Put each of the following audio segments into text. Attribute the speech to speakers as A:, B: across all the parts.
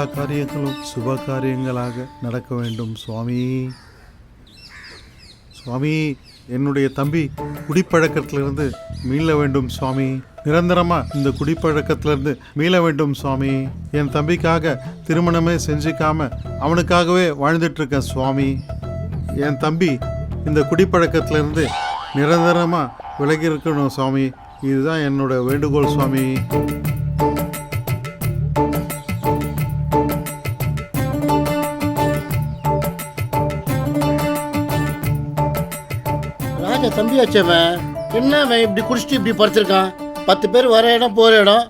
A: எல்லா காரியங்களும் சுப காரியங்களாக நடக்க வேண்டும் சுவாமி. சுவாமி என்னுடைய தம்பி குடிப்பழக்கத்திலிருந்து மீள வேண்டும் சுவாமி. நிரந்தரமா இந்த குடிப்பழக்கத்திலிருந்து மீள வேண்டும் சுவாமி. என் தம்பிக்காக திருமணமே செஞ்சுக்காம அவனுக்காகவே வாழ்ந்துட்டு இருக்கேன் சுவாமி. என் தம்பி இந்த குடிப்பழக்கத்திலிருந்து நிரந்தரமா விலகி இருக்கணும் சுவாமி. இதுதான் என்னோட வேண்டுகோள் சுவாமி.
B: ராஜா தம்பியாச்சவன் என்ன அவன் இப்படி குடிச்சிட்டு இப்படி படுத்திருக்கான்? பத்து பேர் வர இடம் போகிற இடம்.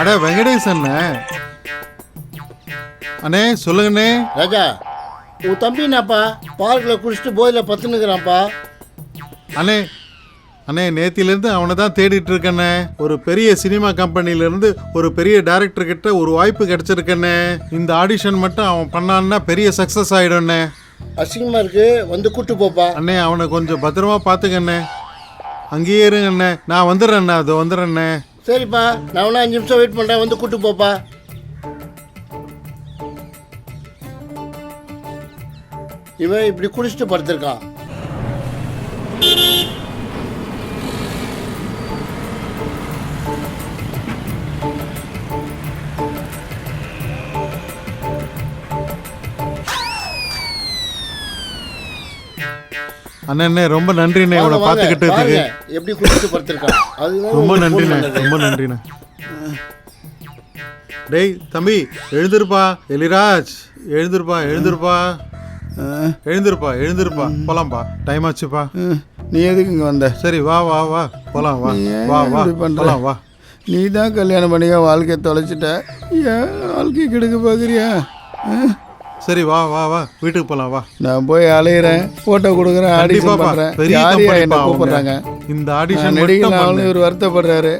A: அட வெங்கடேஷ் அண்ணே அண்ணே சொல்லுங்கண்ணே.
B: ராஜா உன் தம்பி என்னப்பா? பார்க்கில் குடிச்சிட்டு போதில் பத்துனுக்குறான்ப்பா
A: அண்ணே அண்ணே நேத்திலேருந்து அவனை தான் தேடிட்டு இருக்கண்ணே ஒரு பெரிய சினிமா கம்பெனிலேருந்து ஒரு பெரிய டைரக்டர் கிட்ட ஒரு வாய்ப்பு கிடைச்சிருக்கண்ணே இந்த ஆடிஷன் மட்டும் அவன் பண்ணான்னா பெரிய சக்ஸஸ் ஆயிடும்ண்ணே
B: அசிங்கமாக இருக்கு. வந்து கூட்டு போப்பா.
A: அண்ணே அவனை கொஞ்சம் பத்திரமா பார்த்துக்கண்ணே. அங்கேயே இருங்கண்ணே. நான் வந்துடுறேண்ணே அது வந்துடுறேண்ணே.
B: சரிப்பா. நான் ஒன்றும் அஞ்சு நிமிஷம் வெயிட் பண்ணுறேன் வந்து கூட்டு போப்பா. இவன் இப்படி குடிச்சிட்டு படுத்திருக்கான்.
A: அண்ணே ரொம்ப நன்றிண்ணே
B: வாங்க,
A: இவனை பார்த்துக்கிட்டதுக்கு
B: எப்படி குடிச்சிட்டு படுத்திருக்கான்? அதுதான்
A: ரொம்ப நன்றிண்ணே. ரொம்ப நன்றிண்ணே. டேய் தம்பி எழுந்திருப்பா எலிராஜ். எழுந்திருப்பா எழுந்திருப்பா. எழுந்திருப்பா எழுந்திருப்பா. போலாம்ப்பா. டைம் ஆச்சுப்பா.
C: நீ எதுக்கு இங்கே வந்த?
A: சரி வா வா வா. போலாம் வா. வா வா? போலாம் வா.
C: நீ தான் கல்யாணம் பண்ணிக்க வாழ்க்கையை தொலைச்சிட்ட. ஏன் வாழ்க்கையை கெடுக்க பார்க்குறியா
A: சரி வா வா வா வீட்டுக்கு போலாம் வா.
C: நான் போய் அலையிறேன் ஃபோட்டோ கொடுக்குறேன் ஆடிஷன்
A: பெரிய
C: யாரையா
A: கம்பெனிப்பா
C: என்ன. கூப்பிடுறாங்க?
A: இந்த ஆடிஷன் பண்ணு.
C: இவர் வருத்தப்படுறாரு.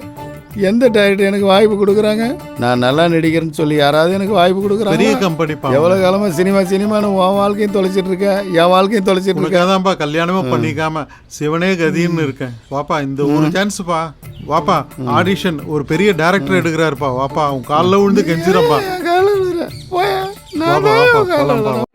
C: எந்த டைரக்டர் எனக்கு வாய்ப்பு கொடுக்குறாங்க? நான் நல்லா நடிக்கிறேன்னு சொல்லி யாராவது எனக்கு வாய்ப்பு
A: பெரிய
C: கொடுக்குறாங்க
A: கம்பெனிப்பா
C: எவ்வளோ காலமாக சினிமா சினிமான்னு உன் வாழ்க்கையும் தொலைச்சிட்டு இருக்க என் வாழ்க்கையும் தொலைச்சிட்டு இருக்க.
A: உனக்காதான்ப்பா கல்யாணமே பண்ணிக்காம சிவனே கதின்னு இருக்கேன். வாப்பா இந்த ஒரு சான்ஸ்ப்பா வாப்பா ஆடிஷன் ஒரு பெரிய டைரக்டர் எடுக்கிறாருப்பா. வாப்பா அவன் காலில் விழுந்து கெஞ்சிரப்பா
C: விழுற. போயா நான்
A: வாப்பா
C: தான்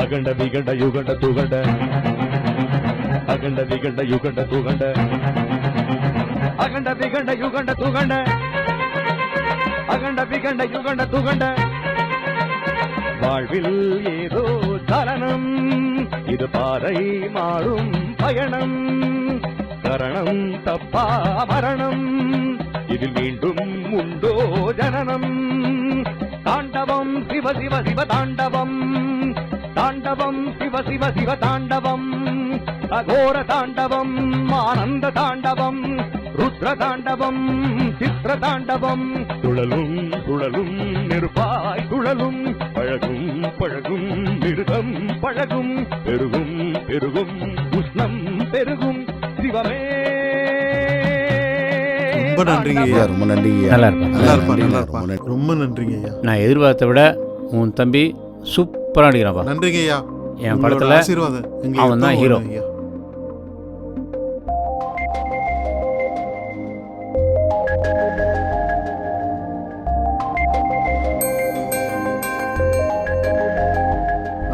D: அகண்ட விகண்ட யுகண்ட துகண்ட. அகண்ட விகண்ட யுகண்ட துகண்ட. அகண்ட விகண்ட யுகண்ட துகண்ட. அகண்ட விகண்ட யுகண்ட துகண்ட. வாழ்வில் ஏதோ தரணம் இது பாறை மாறும் பயணம். கரணம் தப்பா மரணம் இதில் மீண்டும் உண்டோ ஜனனம். தாண்டவம் சிவ சிவ சிவ தாண்டவம். தாண்டவம் சிவ சிவ சிவ தாண்டவம் அகோர தாண்டவம் ஆனந்த தாண்டவம் ருத்ர தாண்டவம் சித்திர தாண்டவம் சுழலும் சுழலும் நெருப்பாய் சுழலும் பழகும் பழகும் மிருகம் பழகும் பெருகும் பெருகும் உஷ்ணம் பெருகும் சிவமே
A: ரொம்ப நன்றிங்க ஐயா
C: ரொம்ப நன்றி ஐயா.
E: நல்லா இருப்பா.
A: நல்லா இருப்பா
C: நன்றி,
A: நல்லா
C: ரொம்ப
A: இருப்பா
C: நன்றி.
A: ரொம்ப நன்றிங்க ஐயா
E: நான் எதிர்பார்த்த விட உன் தம்பி சூப்பராக நடிக்கிறான்ப்பா
A: நன்றிங்க ஐயா.
E: என் படத்தில்
A: ஆசீர்வாதம்
E: அவன் தான் ஹீரோ.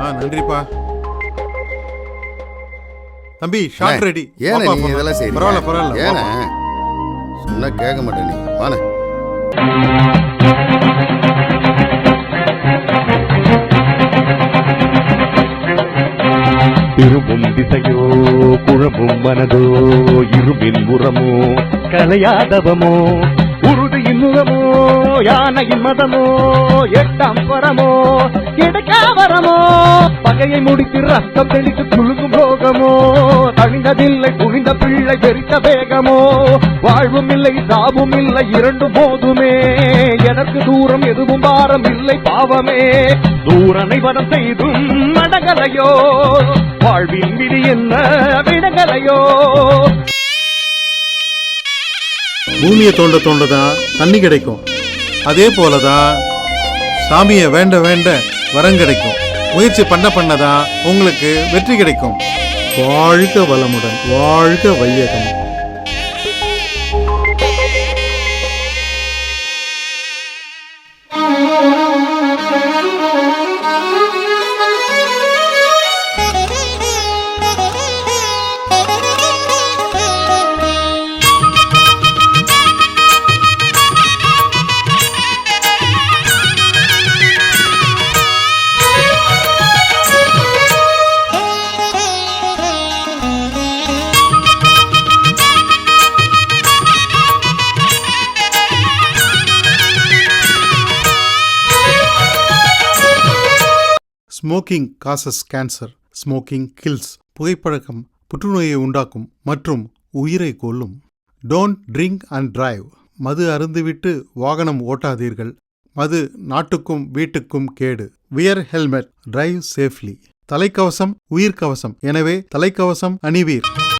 A: ஆ நன்றிப்பா. தம்பி ஷார்ட் ரெடி
C: நீங்க
A: போலாம்.
C: இதெல்லாம் செய்றீங்க?
A: பரவாயில்ல பரவாயில்ல. வாப்பா.
C: சொன்னா கேட்க மாட்டேன் நீ. வாண்ணே.
D: குழம்பும் மனதோ இருமின் உரமோ கலையாதவமோ உறுதியின் முகமோ யானையின் மதமோ எட்டாம் பரமோ கிடைக்காவரமோ பகையை முடித்து ரத்தம் தெளித்து குழுங்கும் போகமோ தழிந்ததில்லை புரிந்த பிள்ளை தெரித்த வேகமோ வாழ்வும் இல்லை சாவும் இல்லை இரண்டும் போதுமே எனக்கு தூரம் எதுவும் பாரம் இல்லை பாவமே. தூரனை வரம் செய்தும் மடகலையோ வாழ்வின் விதி என்ன விடகலையோ
A: பூமியை தோண்ட தோண்டதான் தண்ணி கிடைக்கும். அதே போலதான் சாமியை வேண்ட வேண்ட வரம் கிடைக்கும். முயற்சி பண்ண பண்ணதான் உங்களுக்கு வெற்றி கிடைக்கும். வாழ்க வளமுடன் வாழ்க வையகம். Smoking causes cancer smoking kills புகைப்பழக்கம் புற்றுநோயை உண்டாக்கும் மற்றும் உயிரை கொல்லும். டோன்ட் ட்ரிங்க் அண்ட் டிரைவ் மது அருந்துவிட்டு வாகனம் ஓட்டாதீர்கள். மது நாட்டுக்கும் வீட்டுக்கும் கேடு. வியர் ஹெல்மெட் டிரைவ் சேஃப்லி தலைக்கவசம் உயிர்கவசம் எனவே தலைக்கவசம் அணிவீர்.